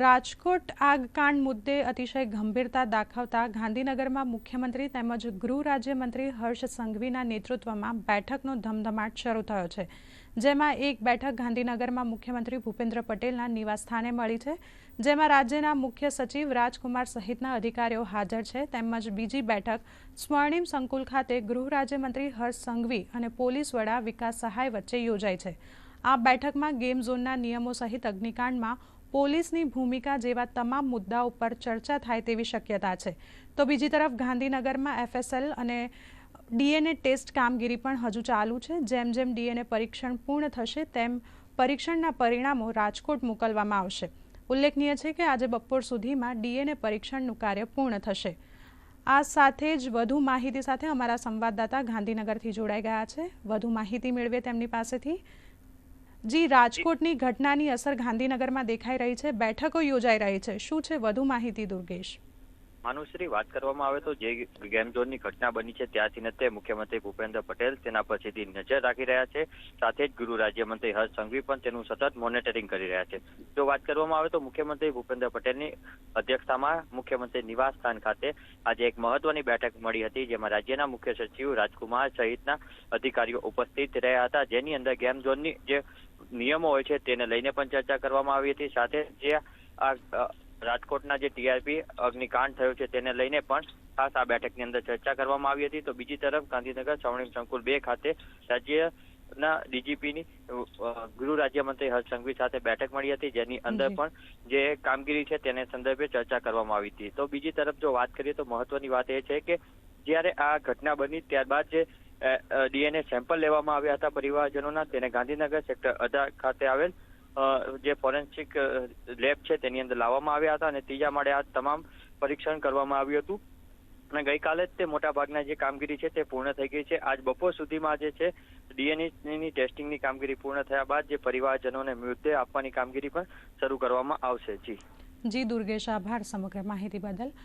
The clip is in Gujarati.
રાજકોટ આગકાંડ મુદ્દે અતિશય ગંભીરતા દાખવતા ગાંધીનગરમાં મુખ્યમંત્રી તેમજ ગૃહ રાજ્યમંત્રી હર્ષ સંઘવીના નેતૃત્વમાં બેઠકનો ધમધમાટ શરૂ થયો છે, જેમાં એક બેઠક ગાંધીનગરમાં મુખ્યમંત્રી ભૂપેન્દ્ર પટેલના નિવાસસ્થાને મળી છે, જેમાં રાજ્યના મુખ્ય સચિવ રાજકુમાર સહિતના અધિકારીઓ હાજર છે, તેમજ બીજી બેઠક સ્વર્ણિમ સંકુલ ખાતે ગૃહ રાજ્યમંત્રી હર્ષ સંઘવી અને પોલીસ વડા વિકાસ સહાય વચ્ચે યોજાઈ છે. આ બેઠકમાં ગેમ ઝોનના નિયમો સહિત અગ્નિકાંડમાં પોલીસની ભૂમિકા જેવા તમામ મુદ્દાઓ પર ચર્ચા થાય તેવી શક્યતા છે. તો બીજી તરફ ગાંધીનગરમાં એફએસએલ અને ડીએનએ ટેસ્ટ કામગીરી પણ હજુ ચાલુ છે. જેમ જેમ ડીએનએ પરીક્ષણ પૂર્ણ થશે, તેમ પરીક્ષણના પરિણામો રાજકોટ મોકલવામાં આવશે. ઉલ્લેખનીય છે કે આજે બપોર સુધીમાં ડીએનએ પરીક્ષણનું કાર્ય પૂર્ણ થશે. આ સાથે જ વધુ માહિતી સાથે અમારા સંવાદદાતા ગાંધીનગરથી જોડાઈ ગયા છે. વધુ માહિતી મેળવે તેમની પાસેથી. જી, રાજકોટની ઘટનાની અસર ગાંધીનગરમાં દેખાઈ રહી છે. બેઠકો યોજાઈ રહી છે. શું છે વધુ માહિતી, દુર્ગેશ? માનુશ્રી, વાત કરવામાં આવે તો જે ગેમ ઝોનની ઘટના બની છે ત્યારથી તે મુખ્યમંત્રી ભૂપેન્દ્ર પટેલ તેના પરથી નજર રાખી રહ્યા છે. સાથે જ ગૃહ રાજ્યમંત્રી હર્ષ સંઘવી પણ તેનું સતત મોનિટરિંગ કરી રહ્યા છે. જો વાત કરવામાં આવે તો મુખ્યમંત્રી ભૂપેન્દ્ર પટેલની અધ્યક્ષતામાં મુખ્યમંત્રી નિવાસ સ્થાન ખાતે આજે એક મહત્વની બેઠક મળી હતી, જેમાં રાજ્યના મુખ્ય સચિવ રાજકુમાર સહિતના અધિકારીઓ ઉપસ્થિત રહ્યા હતા. જેની અંદર ગેમ ઝોનની જે નિયમો હોય છે તેને લઈને પણ ચર્ચા કરવામાં આવી હતી. સાથે જે આ રાજકોટના જે ટીઆરપી અગ્નિકાંડ થયો છે તેને લઈને પણ ખાસ આ બેઠકની અંદર ચર્ચા કરવામાં આવી હતી. તો બીજી તરફ ગાંધીનગર સ્વર્ણિમ સંકુલ બે ખાતે રાજ્યના ડીજીપીની ગૃહ રાજ્યમંત્રી હર્ષ સંઘવી સાથે બેઠક મળી હતી. જેની અંદર પણ જે કામગીરી છે તેને સંદર્ભે ચર્ચા કરવામાં આવી હતી. તો બીજી તરફ જો વાત કરીએ તો મહત્વની વાત એ છે કે જ્યારે આ ઘટના બની ત્યારબાદ જે ડીએનએ સેમ્પલ લેવામાં આવ્યા હતા પરિવારજનોના. તેને ગાંધીનગર સેક્ટર અઢાર ખાતે આવેલ જે ફોરેન્સિક લેબ છે તેની અંદર લાવવામાં આવ્યા હતા અને ત્રીજા માળે આ તમામ પરીક્ષણ કરવામાં આવ્યું હતું. અને ગઈકાલે જ તે મોટાભાગના જે કામગીરી છે તે પૂર્ણ થઈ ગઈ છે. આજ બપોર સુધીમાં જે છે, ડીએનએની ટેસ્ટિંગની કામગીરી પૂર્ણ થયા બાદ જે પરિવારજનોને મૃતદેહ આપવાની કામગીરી પણ શરૂ કરવામાં આવશે. જી. જી, દુર્ગેશ, આભાર. સમગ્ર માહિતી બદલ.